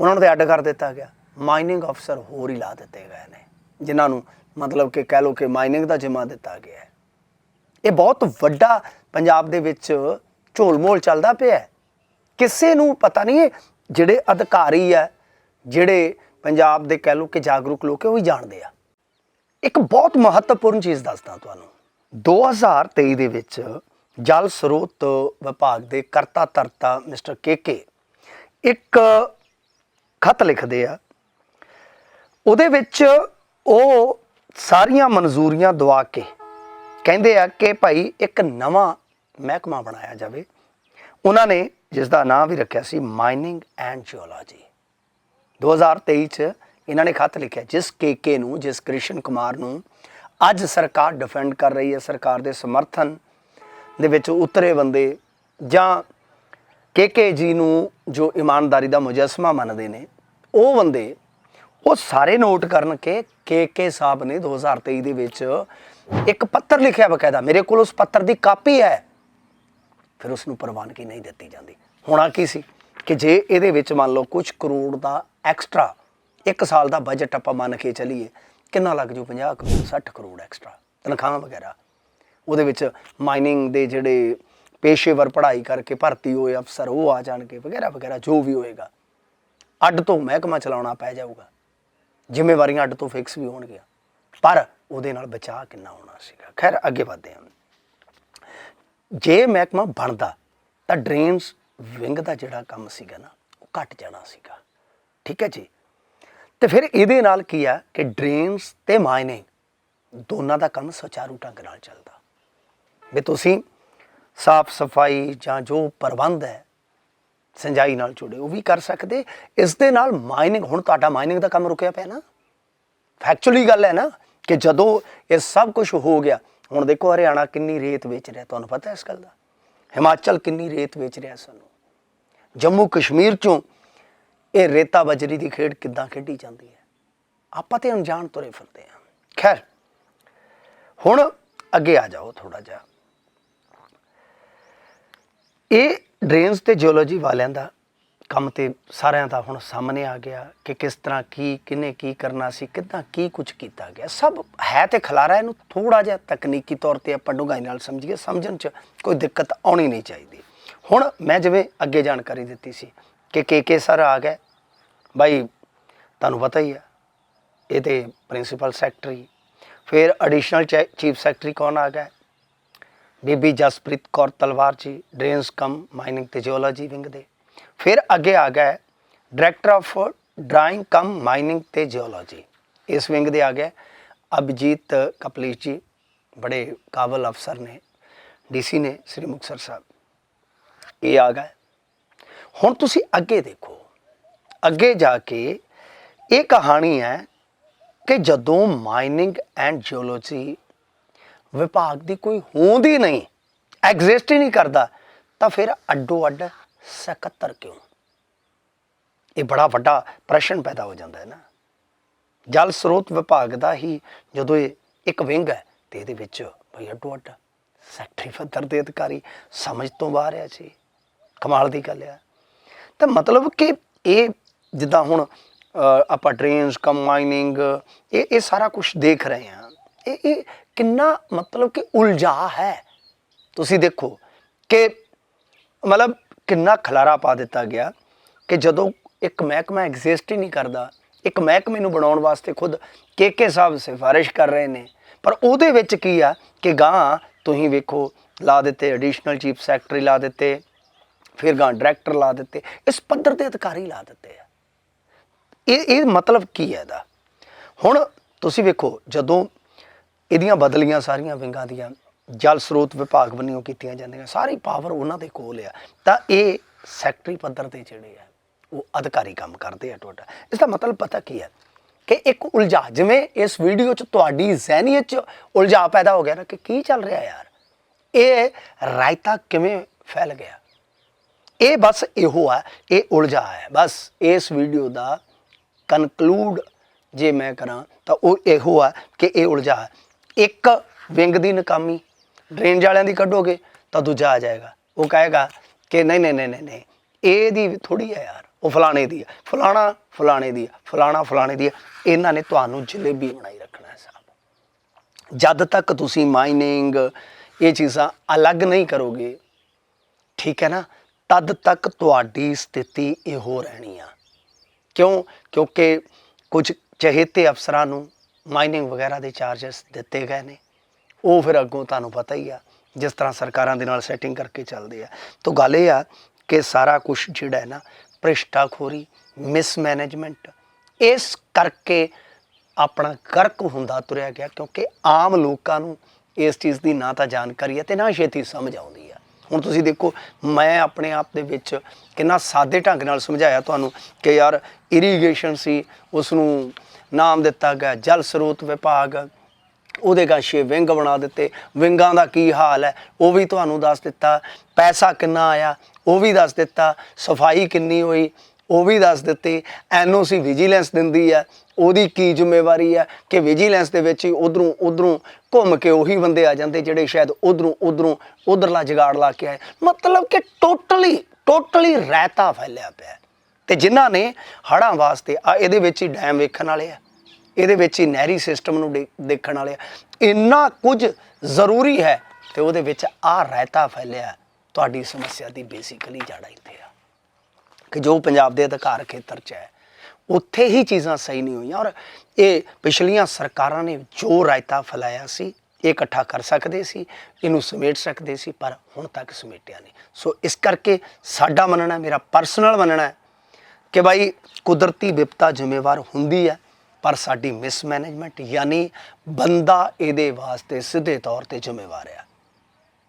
ਉਹਨਾਂ ਨੂੰ ਤੇ ਅੱਡ ਕਰ ਦਿੱਤਾ ਗਿਆ। ਮਾਈਨਿੰਗ ਅਫਸਰ ਹੋਰ ਹੀ ਲਾ ਦਿੱਤੇ ਗਏ ਨੇ, ਜਿਨ੍ਹਾਂ ਨੂੰ ਮਤਲਬ ਕਿ ਕਹਿ ਲਓ ਕਿ ਮਾਈਨਿੰਗ ਦਾ ਜਿਮਾ ਦਿੱਤਾ ਗਿਆ ਹੈ। ਇਹ ਬਹੁਤ ਵੱਡਾ ਪੰਜਾਬ ਦੇ ਵਿੱਚ ਝੋਲ-ਮੋਲ ਚੱਲਦਾ ਪਿਆ ਹੈ। ਕਿਸੇ ਨੂੰ ਪਤਾ ਨਹੀਂ ਜਿਹੜੇ ਅਧਿਕਾਰੀ ਆ, ਜਿਹੜੇ ਪੰਜਾਬ ਦੇ ਕਹਿ ਲਓ ਕਿ ਜਾਗਰੂਕ ਲੋਕ ਹੈ ਉਹ ਹੀ ਜਾਣਦੇ ਆ। ਇੱਕ ਬਹੁਤ ਮਹੱਤਵਪੂਰਨ ਚੀਜ਼ ਦੱਸਦਾ ਤੁਹਾਨੂੰ। 2023 ਦੇ ਵਿੱਚ ਜਲ ਸਰੋਤ ਵਿਭਾਗ ਦੇ ਕਰਤਾ ਤਰਤਾ ਮਿਸਟਰ ਕੇਕੇ ਇੱਕ ਖਤ ਲਿਖਦੇ ਆ। ਉਹਦੇ ਵਿੱਚ ਉਹ ਸਾਰੀਆਂ ਮਨਜ਼ੂਰੀਆਂ ਦਵਾ ਕੇ ਕਹਿੰਦੇ ਆ ਕਿ ਭਾਈ ਇੱਕ ਨਵਾਂ ਮਹਿਕਮਾ ਬਣਾਇਆ ਜਾਵੇ। ਉਹਨਾਂ ਨੇ ਜਿਸ ਦਾ ਨਾਮ ਵੀ ਰੱਖਿਆ ਸੀ ਮਾਈਨਿੰਗ ਐਂਡ ਜੀਓਲੋਜੀ। 2023 ਚ ਇਹਨਾਂ ਨੇ ਖਤ ਲਿਖਿਆ, ਜਿਸ ਕੇਕੇ ਨੂੰ, ਜਿਸ ਕ੍ਰਿਸ਼ਨ ਕੁਮਾਰ ਨੂੰ ਅੱਜ ਸਰਕਾਰ ਡਿਫੈਂਡ ਕਰ ਰਹੀ ਹੈ, ਸਰਕਾਰ ਦੇ ਸਮਰਥਨ ਦੇ ਵਿੱਚ ਉਤਰੇ ਬੰਦੇ ਜਾਂ ਕੇਕੇ ਜੀ ਨੂੰ ਜੋ ਇਮਾਨਦਾਰੀ ਦਾ ਮੁਜਸਮਾ ਮੰਨਦੇ ਨੇ, ਉਹ ਬੰਦੇ, ਉਹ ਸਾਰੇ ਨੋਟ ਕਰਨ ਕੇ ਕੇਕੇ ਸਾਹਿਬ ਨੇ 2023 ਦੇ ਵਿੱਚ ਇੱਕ ਪੱਤਰ ਲਿਖਿਆ ਬਕਾਇਦਾ, ਮੇਰੇ ਕੋਲ ਉਸ ਪੱਤਰ ਦੀ ਕਾਪੀ ਹੈ, ਫਿਰ ਉਸ ਨੂੰ ਪ੍ਰਵਾਨਗੀ ਨਹੀਂ ਦਿੱਤੀ ਜਾਂਦੀ। ਹੋਣਾ ਕੀ ਸੀ? ਕਿ ਜੇ ਇਹਦੇ ਵਿੱਚ ਮੰਨ ਲਓ ਕੁਝ ਕਰੋੜ ਦਾ ਐਕਸਟਰਾ ਇੱਕ ਸਾਲ ਦਾ ਬਜਟ ਆਪਾਂ ਮੰਨ ਕੇ ਚੱਲੀਏ, ਕਿੰਨਾ ਲੱਗ ਜੂ? 50 ਕਰੋੜ 60 ਕਰੋੜ ਐਕਸਟਰਾ ਤਨਖਾਹਾਂ ਵਗੈਰਾ। ਉਹਦੇ ਵਿੱਚ ਮਾਈਨਿੰਗ ਦੇ ਜਿਹੜੇ ਪੇਸ਼ੇਵਰ ਪੜ੍ਹਾਈ ਕਰਕੇ ਭਰਤੀ ਹੋਏ ਅਫਸਰ, ਉਹ ਆ ਜਾਣਗੇ, ਵਗੈਰਾ ਵਗੈਰਾ, ਜੋ ਵੀ ਹੋਏਗਾ। ਅੱਡ ਤੋਂ ਮਹਿਕਮਾ ਚਲਾਉਣਾ ਪੈ ਜਾਊਗਾ। ਜ਼ਿੰਮੇਵਾਰੀਆਂ ਅੱਡ ਤੋਂ ਫਿਕਸ ਵੀ ਹੋਣਗੀਆਂ। ਪਰ ਉਹਦੇ ਨਾਲ ਬਚਾਅ ਕਿੰਨਾ ਹੋਣਾ ਸੀਗਾ? ਖੈਰ, ਅੱਗੇ ਵਧਦੇ ਹਾਂ। ਜੇ ਮਹਿਕਮਾ ਬਣਦਾ, ਤਾਂ ਡਰੇਨਸ ਵਿੰਗ ਦਾ ਜਿਹੜਾ ਕੰਮ ਸੀਗਾ ਨਾ, ਉਹ ਘਟ ਜਾਣਾ ਸੀਗਾ। ਠੀਕ ਹੈ ਜੀ? ਤੇ ਫਿਰ ਇਹਦੇ ਨਾਲ ਕੀ ਆ ਕਿ ਡਰੇਨਸ ਤੇ ਮਾਈਨਿੰਗ ਦੋਨਾਂ ਦਾ ਕੰਮ ਸੁਚਾਰੂ ਢੰਗ ਨਾਲ ਚੱਲਦਾ। ਵੀ ਤੁਸੀਂ ਸਾਫ਼ ਸਫ਼ਾਈ ਜਾਂ ਜੋ ਪ੍ਰਬੰਧ ਹੈ, ਸਿੰਜਾਈ ਨਾਲ ਜੁੜੇ, ਉਹ ਵੀ ਕਰ ਸਕਦੇ। ਇਸ ਦੇ ਨਾਲ ਮਾਈਨਿੰਗ, ਹੁਣ ਤੁਹਾਡਾ ਮਾਈਨਿੰਗ ਦਾ ਕੰਮ ਰੁਕਿਆ ਪਿਆ ਨਾ। ਫੈਕਚੁਅਲੀ ਗੱਲ ਹੈ ਨਾ ਕਿ ਜਦੋਂ ਇਹ ਸਭ ਕੁਝ ਹੋ ਗਿਆ, ਹੁਣ ਦੇਖੋ ਹਰਿਆਣਾ ਕਿੰਨੀ ਰੇਤ ਵੇਚ ਰਿਹਾ, ਤੁਹਾਨੂੰ ਪਤਾ ਇਸ ਗੱਲ ਦਾ? ਹਿਮਾਚਲ ਕਿੰਨੀ ਰੇਤ ਵੇਚ ਰਿਹਾ ਸਾਨੂੰ? ਜੰਮੂ ਕਸ਼ਮੀਰ ਚੋਂ ਇਹ ਰੇਤਾ ਬਜਰੀ ਦੀ ਖੇਡ ਕਿੱਦਾਂ ਖੇਡੀ ਜਾਂਦੀ ਹੈ? ਆਪਾਂ ਤੇ ਅਣਜਾਣ ਤੁਰੇ ਫਿਰਦੇ ਹਾਂ। ਖੈਰ, ਹੁਣ ਅੱਗੇ ਆ ਜਾਓ ਥੋੜਾ ਜਿਹਾ। ਇਹ ਡਰੇਨਸ ਤੇ ਜਿਓਲੋਜੀ ਵਾਲਿਆਂ ਦਾ ਕੰਮ ਤੇ ਸਾਰਿਆਂ ਦਾ ਹੁਣ ਸਾਹਮਣੇ ਆ ਗਿਆ ਕਿ ਕਿਸ ਤਰ੍ਹਾਂ ਕੀ ਕਿਨੇ ਕੀ ਕਰਨਾ ਸੀ, ਕਿੱਦਾਂ ਕੀ ਕੁਝ ਕੀਤਾ ਗਿਆ। ਸਭ ਹੈ ਤੇ ਖਲਾਰਾ, ਇਹਨੂੰ ਥੋੜਾ ਜਿਹਾ ਤਕਨੀਕੀ ਤੌਰ ਤੇ ਆਪਾਂ ਡੂੰਘਾਈ ਨਾਲ ਸਮਝੀਏ। ਸਮਝਣ ਚ ਕੋਈ ਦਿੱਕਤ ਆਉਣੀ ਨਹੀਂ ਚਾਹੀਦੀ। ਹੁਣ ਮੈਂ ਜਿਵੇਂ ਅੱਗੇ ਜਾਣਕਾਰੀ ਦਿੱਤੀ ਸੀ ਕਿ ਕੇ ਸਰ ਆ ਗਏ। ਬਾਈ, ਤੁਹਾਨੂੰ ਪਤਾ ਹੀ ਆ ਇਹ ਤੇ ਪ੍ਰਿੰਸੀਪਲ ਸੈਕਟਰੀ, ਫਿਰ ਐਡੀਸ਼ਨਲ ਚੀਫ ਸੈਕਟਰੀ ਕੌਣ ਆ ਗਿਆ? ਬੀਬੀ Jaspreet Kaur Talwar ji, drains cum mining ਤੇ ਜਿਓਲੋਜੀ ਵਿੰਗ ਦੇ। ਫਿਰ ਅੱਗੇ ਆ ਗਿਆ director of drawing cum mining ਤੇ ਜਿਓਲੋਜੀ। ਇਸ ਵਿੰਗ ਦੇ ਆ ਗਿਆ ਅਭਜੀਤ ਕਪਲੀਸ਼ ਜੀ, ਬੜੇ ਕਾਬਲ ਅਫਸਰ ਨੇ ਡੀਸੀ ਨੇ, ਸ੍ਰੀ ਮੁਕਤਸਰ ਸਾਹਿਬ। ਇਹ ਆ ਗਏ ਹੁਣ ਤੁਸੀਂ ਅੱਗੇ ਦੇਖੋ। ਅੱਗੇ ਜਾ ਕੇ ਇਹ ਕਹਾਣੀ ਹੈ ਕਿ ਜਦੋਂ ਮਾਈਨਿੰਗ ਐਂਡ ਜਿਓਲੋਜੀ ਵਿਭਾਗ ਦੀ ਕੋਈ ਹੋਂਦ ਹੀ ਨਹੀਂ ਐਗਜ਼ਿਸਟ ਹੀ ਨਹੀਂ ਕਰਦਾ, ਤਾਂ ਫਿਰ ਅੱਡੋ ਅੱਡ ਸਕੱਤਰ ਕਿਉਂ? ਇਹ ਬੜਾ ਵੱਡਾ ਪ੍ਰਸ਼ਨ ਪੈਦਾ ਹੋ ਜਾਂਦਾ ਹੈ ਨਾ। ਜਲ ਸਰੋਤ ਵਿਭਾਗ ਦਾ ਹੀ ਜਦੋਂ ਇਹ ਇੱਕ ਵਿੰਗ ਹੈ, ਤੇ ਇਹਦੇ ਵਿੱਚ ਭਈ ਅੱਡੋ ਅੱਡ ਸੈਕਟਰੀ ਪੱਧਰ ਦੇ ਅਧਿਕਾਰੀ ਸਮਝ ਤੋਂ ਬਾਹਰ ਆ ਜੀ। ਕਮਾਲ ਦੀ ਗੱਲ ਆ। ਤਾਂ ਮਤਲਬ ਕਿ ਇਹ ਜਿੱਦਾਂ ਹੁਣ ਆਪਾਂ ਡਰੇਨਸ ਕਮ ਮਾਈਨਿੰਗ ਇਹ ਇਹ ਸਾਰਾ ਕੁਝ ਦੇਖ ਰਹੇ ਹਾਂ। ਇਹ ਇਹ ਕਿੰਨਾ ਮਤਲਬ ਕਿ ਉਲਝਾ ਹੈ। ਤੁਸੀਂ ਦੇਖੋ ਕਿ ਮਤਲਬ ਕਿੰਨਾ ਖਲਾਰਾ ਪਾ ਦਿੱਤਾ ਗਿਆ ਕਿ ਜਦੋਂ ਇੱਕ ਮਹਿਕਮਾ ਐਗਜ਼ਿਸਟ ਹੀ ਨਹੀਂ ਕਰਦਾ, ਇੱਕ ਮਹਿਕਮੇ ਨੂੰ ਬਣਾਉਣ ਵਾਸਤੇ ਖੁਦ ਕੇਕੇ ਸਾਹਿਬ ਸਿਫਾਰਿਸ਼ ਕਰ ਰਹੇ ਨੇ। ਪਰ ਉਹਦੇ ਵਿੱਚ ਕੀ ਆ ਕਿ ਗਾਂ ਤੁਸੀਂ ਵੇਖੋ, ਲਾ ਦਿੱਤੇ ਐਡੀਸ਼ਨਲ ਚੀਫ ਸੈਕਟਰੀ ਲਾ ਦਿੱਤੇ ਫਿਰ ਗਾਂ ਡਾਇਰੈਕਟਰ ਲਾ ਦਿੱਤੇ, ਇਸ ਪੱਧਰ ਦੇ ਅਧਿਕਾਰੀ ਲਾ ਦਿੱਤੇ ਆ। ਇਹ ਇਹ ਮਤਲਬ ਕੀ ਹੈ ਇਹਦਾ? ਹੁਣ ਤੁਸੀਂ ਵੇਖੋ, ਜਦੋਂ ਇਹਦੀਆਂ ਬਦਲੀਆਂ ਸਾਰੀਆਂ ਵਿੰਗਾਂ ਦੀਆਂ ਜਲ ਸਰੋਤ ਵਿਭਾਗ ਵੱਲੋਂ ਕੀਤੀਆਂ ਜਾਂਦੀਆਂ, ਸਾਰੀ ਪਾਵਰ ਉਹਨਾਂ ਦੇ ਕੋਲ ਆ, ਤਾਂ ਇਹ ਸੈਕਟਰੀ ਪੱਧਰ ਤੇ ਜਿਹੜੇ ਆ, ਉਹ ਅਧਿਕਾਰੀ ਕੰਮ ਕਰਦੇ ਆ ਟੋਟਾ। ਇਸ ਦਾ ਮਤਲਬ ਪਤਾ ਕੀ ਹੈ ਕਿ ਇੱਕ ਉਲਝਾ, ਜਿਵੇਂ ਇਸ ਵੀਡੀਓ 'ਚ ਤੁਹਾਡੀ ਜ਼ਹਿਨੀਅਤ 'ਚ ਉਲਝਾ ਪੈਦਾ ਹੋ ਗਿਆ ਨਾ ਕਿ ਕੀ ਚੱਲ ਰਿਹਾ ਯਾਰ? ਇਹ ਰਾਇਤਾ ਕਿਵੇਂ ਫੈਲ ਗਿਆ? ਇਹ ਬਸ ਇਹੋ ਆ, ਇਹ ਉਲਝਾ ਹੈ। ਬਸ ਇਸ ਵੀਡੀਓ ਦਾ ਕਨਕਲੂਡ ਜੇ ਮੈਂ ਕਰਾਂ, ਤਾਂ ਉਹ ਇਹੋ ਆ ਕਿ ਇਹ ਉਲਝਾ ਹੈ। ਇੱਕ ਵਿੰਗ ਦੀ ਨਕਾਮੀ ਡਰੇਨਜ ਵਾਲਿਆਂ ਦੀ ਕੱਢੋਗੇ, ਤਾਂ ਦੂਜਾ ਆ ਜਾਏਗਾ। ਉਹ ਕਹੇਗਾ ਕਿ ਨਹੀਂ ਨਹੀਂ ਨਹੀਂ ਨਹੀਂ ਨਹੀਂ, ਇਹਦੀ ਥੋੜੀ ਹੈ ਯਾਰ, ਉਹ ਫਲਾਣੇ ਦੀ ਹੈ। ਫਲਾਣਾ, ਫਲਾਣੇ ਦੀ ਹੈ, ਫਲਾਣਾ, ਫਲਾਣੇ ਦੀ ਹੈ। ਇਹਨਾਂ ਨੇ ਤੁਹਾਨੂੰ ਜਲੇਬੀ ਬਣਾਈ ਰੱਖਣਾ ਹੈ ਸਾਹਿਬ ਜਦ ਤੱਕ ਤੁਸੀਂ ਮਾਈਨਿੰਗ ਇਹ ਚੀਜ਼ਾਂ ਅਲੱਗ ਨਹੀਂ ਕਰੋਗੇ, ਠੀਕ ਹੈ ਨਾ ਤਦ ਤੱਕ ਤੁਹਾਡੀ ਸਥਿਤੀ ਇਹੋ ਰਹਿਣੀ ਆ। ਕਿਉਂ? ਕਿਉਂਕਿ ਕੁਝ ਚਹੇਤੇ ਅਫਸਰਾਂ ਨੂੰ ਮਾਈਨਿੰਗ ਵਗੈਰਾ ਦੇ ਚਾਰजेस ਦਿੱਤੇ ਗਏ ਨੇ। ਉਹ ਫਿਰ ਅੱਗੋਂ ਤੁਹਾਨੂੰ ਪਤਾ ਹੀ ਆ, ਜਿਸ ਤਰ੍ਹਾਂ ਸਰਕਾਰਾਂ ਦੇ ਨਾਲ ਸੈਟਿੰਗ ਕਰਕੇ ਚੱਲਦੇ ਆ। ਤਾਂ ਗੱਲ ਇਹ ਆ ਕਿ ਸਾਰਾ ਕੁਝ ਜਿਹੜਾ ਹੈ ਨਾ, ਭ੍ਰਿਸ਼ਟਾਖੋਰੀ ਮਿਸਮੈਨੇਜਮੈਂਟ ਇਸ ਕਰਕੇ ਆਪਣਾ ਗਰਕ ਹੁੰਦਾ ਤੁਰਿਆ ਗਿਆ ਕਿਉਂਕਿ ਆਮ ਲੋਕਾਂ ਨੂੰ ਇਸ ਚੀਜ਼ ਦੀ ਨਾ ਤਾਂ ਜਾਣਕਾਰੀ ਹੈ ਤੇ ਨਾ ਛੇਤੀ ਸਮਝ ਆਉਂਦੀ ਆ ਹੁਣ ਤੁਸੀਂ ਦੇਖੋ, ਮੈਂ ਆਪਣੇ ਆਪ ਦੇ ਵਿੱਚ ਕਿੰਨਾ ਸਾਦੇ ਢੰਗ ਨਾਲ ਸਮਝਾਇਆ ਤੁਹਾਨੂੰ ਕਿ ਯਾਰ ਇਰੀਗੇਸ਼ਨ ਸੀ ਉਸ ਨੂੰ ਨਾਮ ਦਿੱਤਾ ਗਿਆ, ਜਲ ਸਰੋਤ ਵਿਭਾਗ, ਉਹਦੇ ਗਾਸ਼ੇ ਵਿੰਗ ਬਣਾ ਦਿੱਤੇ, ਵਿੰਗਾਂ ਦਾ ਕੀ ਹਾਲ ਹੈ, ਉਹ ਵੀ ਤੁਹਾਨੂੰ ਦੱਸ ਦਿੱਤਾ, ਪੈਸਾ ਕਿੰਨਾ ਆਇਆ, ਉਹ ਵੀ ਦੱਸ ਦਿੱਤਾ, ਸਫ਼ਾਈ ਕਿੰਨੀ ਹੋਈ, ਉਹ ਵੀ ਦੱਸ ਦਿੱਤੀ, ਐਨਓਸੀ ਵਿਜੀਲੈਂਸ ਦਿੰਦੀ ਹੈ ਉਹਦੀ ਕੀ ਜ਼ਿੰਮੇਵਾਰੀ ਹੈ ਕਿ ਵਿਜੀਲੈਂਸ ਦੇ ਵਿੱਚ ਹੀ ਉਧਰੋਂ ਉਧਰੋਂ ਘੁੰਮ ਕੇ ਉਹੀ ਬੰਦੇ ਆ ਜਾਂਦੇ ਜਿਹੜੇ ਸ਼ਾਇਦ ਉਧਰੋਂ ਉਧਰੋਂ ਉਧਰਲਾ ਜਗਾੜ ਲਾ ਕੇ ਆਏ। ਮਤਲਬ ਕਿ ਟੋਟਲੀ ਟੋਟਲੀ ਰਹਿਤਾ ਫੈਲਿਆ ਪਿਆ ਹੈ। ਤੇ ਜਿਨ੍ਹਾਂ ਨੇ ਹੜਾਂ ਵਾਸਤੇ ਆ, ਇਹਦੇ ਵਿੱਚ ਹੀ ਡੈਮ ਵੇਖਣ ਵਾਲੇ ਆ, ਇਹਦੇ ਵਿੱਚ ਹੀ ਨਹਿਰੀ ਸਿਸਟਮ ਨੂੰ ਦੇ- ਦੇਖਣ ਵਾਲੇ ਆ। ਇੰਨਾ ਕੁਝ ਜ਼ਰੂਰੀ ਹੈ ਤੇ ਉਹਦੇ ਵਿੱਚ ਆ ਰਾਇਤਾ ਫੈਲਿਆ ਤੁਹਾਡੀ ਸਮੱਸਿਆ ਦੀ ਬੇਸਿਕਲੀ ਜੜ ਇੱਥੇ ਆ। ਕਿ ਜੋ ਪੰਜਾਬ ਦੇ ਅਧਿਕਾਰ ਖੇਤਰ 'ਚ ਹੈ ਉੱਥੇ ਹੀ ਚੀਜ਼ਾਂ ਸਹੀ ਨਹੀਂ ਹੋਈਆਂ ਔਰ ਇਹ ਪਿਛਲੀਆਂ ਸਰਕਾਰਾਂ ਨੇ ਜੋ ਰਾਇਤਾ ਫੈਲਾਇਆ ਸੀ, ਇਹ ਇਕੱਠਾ ਕਰ ਸਕਦੇ ਸੀ, ਇਹਨੂੰ ਸਮੇਟ ਸਕਦੇ ਸੀ, ਪਰ ਹੁਣ ਤੱਕ ਸਮੇਟਿਆ ਨਹੀਂ। ਸੋ ਇਸ ਕਰਕੇ ਸਾਡਾ ਮੰਨਣਾ ਮੇਰਾ ਪਰਸਨਲ ਮੰਨਣਾ ਹੈ ਕਿ ਭਾਈ ਕੁਦਰਤੀ ਵਿਪਤਾ ਜ਼ਿੰਮੇਵਾਰ ਹੁੰਦੀ ਹੈ, ਪਰ ਸਾਡੀ ਮਿਸਮੈਨੇਜਮੈਂਟ ਯਾਨੀ ਬੰਦਾ ਇਹਦੇ ਵਾਸਤੇ ਸਿੱਧੇ ਤੌਰ ਤੇ ਜ਼ਿੰਮੇਵਾਰ ਹੈ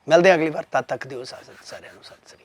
ਮਿਲਦੇ ਹਾਂ ਅਗਲੀ ਵਾਰ, ਤਦ ਤੱਕ ਦਿਓ ਇਜਾਜ਼ਤ, ਸਾਰਿਆਂ ਨੂੰ ਸਤਿ